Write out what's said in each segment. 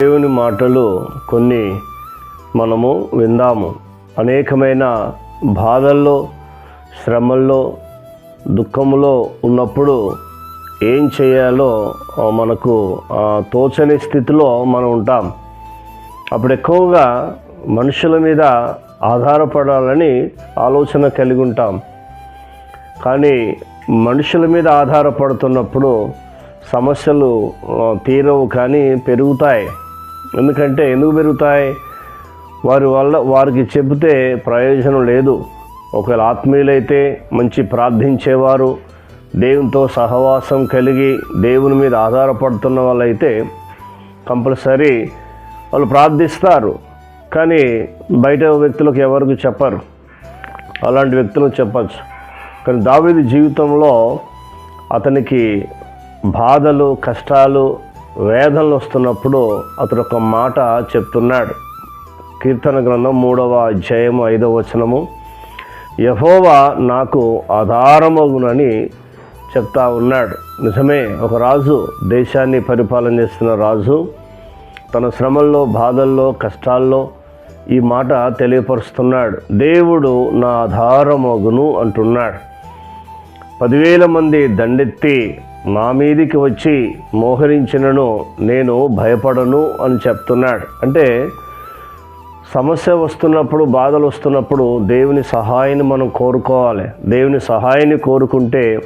దేవుని మాటలు కొన్ని మనము విందాము. అనేకమైన బాధల్లో శ్రమల్లో దుఃఖంలో ఉన్నప్పుడు ఏం చేయాలో మనకు తోచని స్థితిలో మనం ఉంటాం. అప్పుడు ఎక్కువగా మనుషుల మీద ఆధారపడాలని ఆలోచన కలిగి ఉంటాం. కానీ మనుషుల మీద ఆధారపడుతున్నప్పుడు సమస్యలు తీరవు కానీ పెరుగుతాయి. ఎందుకంటే ఎందుకు పెరుగుతాయి? వారి వల్ల వారికి చెబితే ప్రయోజనం లేదు. ఒకవేళ ఆత్మీయులైతే మంచి ప్రార్థించేవారు దేవునితో సహవాసం కలిగి దేవుని మీద ఆధారపడుతున్న వాళ్ళైతే కంపల్సరీ వాళ్ళు ప్రార్థిస్తారు. కానీ బయట వ్యక్తులకు ఎవరికి చెప్పరు. అలాంటి వ్యక్తులకు చెప్పచ్చు. కానీ దావేది జీవితంలో అతనికి బాధలు కష్టాలు వేదనలు వస్తున్నప్పుడు అతడు ఒక మాట చెప్తున్నాడు. కీర్తన గ్రంథం మూడవ అధ్యాయం ఐదవ వచనము. యహోవా నాకు ఆధారమగునని చెప్తా ఉన్నాడు. నిజమే ఒక రాజు దేశాన్ని పరిపాలన చేస్తున్న రాజు తన శ్రమల్లో బాధల్లో కష్టాల్లో ఈ మాట తెలియపరుస్తున్నాడు. దేవుడు నా ఆధారమగును అంటున్నాడు. పదివేల మంది దండెత్తి నా మీదికి వచ్చి మోహరించినను నేను భయపడను అని చెప్తున్నాడు. అంటే సమస్య వస్తున్నప్పుడు బాధలు వస్తున్నప్పుడు దేవుని సహాయాన్ని మనం కోరుకోవాలి. దేవుని సహాయాన్ని కోరుకుంటే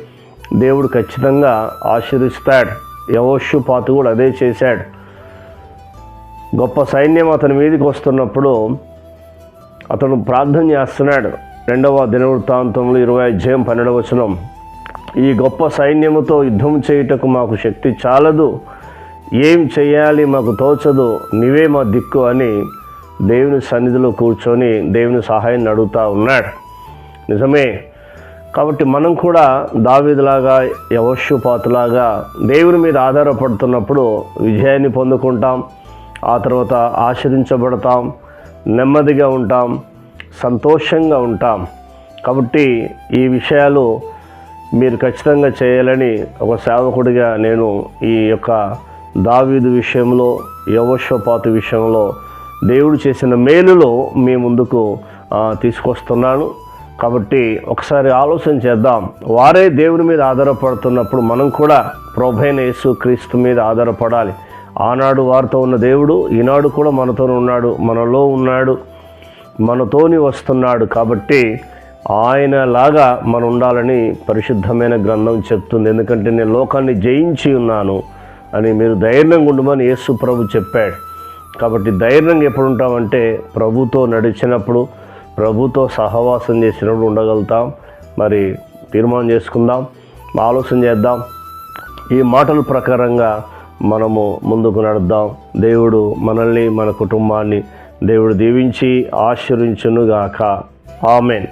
దేవుడు ఖచ్చితంగా ఆశీర్విస్తాడు యవోషు పాత కూడా అదే చేశాడు. గొప్ప సైన్యం అతని మీదకి వస్తున్నప్పుడు అతను ప్రార్థన చేస్తున్నాడు. రెండవ దినవృత్తాంతంలో ఇరవై అధ్యాయం పన్నెండవ వచనం. ఈ గొప్ప సైన్యముతో యుద్ధం చేయుటకు మాకు శక్తి చాలదు. ఏం చేయాలి మాకు తోచదు. నీవే మా దిక్కు అని దేవుని సన్నిధిలో కూర్చొని దేవుని సహాయాన్ని అడుగుతా ఉన్నాడు. నిజమే. కాబట్టి మనం కూడా దావిదిలాగా యవశ్యుపాతులాగా దేవుని మీద ఆధారపడుతున్నప్పుడు విజయాన్ని పొందుకుంటాం. ఆ తర్వాత ఆశ్రయించబడతాం. నెమ్మదిగా ఉంటాం. సంతోషంగా ఉంటాం. కాబట్టి ఈ విషయాలు మీరు ఖచ్చితంగా చేయాలని ఒక సేవకుడిగా నేను ఈ యొక్క దావీదు విషయంలో యవశ్వపాతు విషయంలో దేవుడు చేసిన మేలులో మీ ముందుకు తీసుకొస్తున్నాను. కాబట్టి ఒకసారి ఆలోచన చేద్దాం. వారే దేవుని మీద ఆధారపడుతున్నప్పుడు మనం కూడా ప్రభైన యేసు క్రీస్తు మీద ఆధారపడాలి. ఆనాడు వారితో ఉన్న దేవుడు ఈనాడు కూడా మనతో ఉన్నాడు మనలో ఉన్నాడు మనతోని వస్తున్నాడు. కాబట్టి ఆయనలాగా మనం ఉండాలని పరిశుద్ధమైన గ్రంథం చెప్తుంది. ఎందుకంటే నేను లోకాన్ని జయించి ఉన్నాను అని మీరు ధైర్యంగా ఉండమని యేసు ప్రభు చెప్పాడు. కాబట్టి ధైర్యంగా ఎప్పుడు ఉంటామంటే ప్రభుతో నడిచినప్పుడు ప్రభుతో సహవాసం చేసినప్పుడు ఉండగలుగుతాం. మరి తీర్మానం చేసుకుందాం ఆలోచన చేద్దాం. ఈ మాటల ప్రకారంగా మనము ముందుకు నడుద్దాం. దేవుడు మనల్ని మన కుటుంబాన్ని దేవుడు దీవించి ఆశీర్వించునుగాక. ఆమెన్.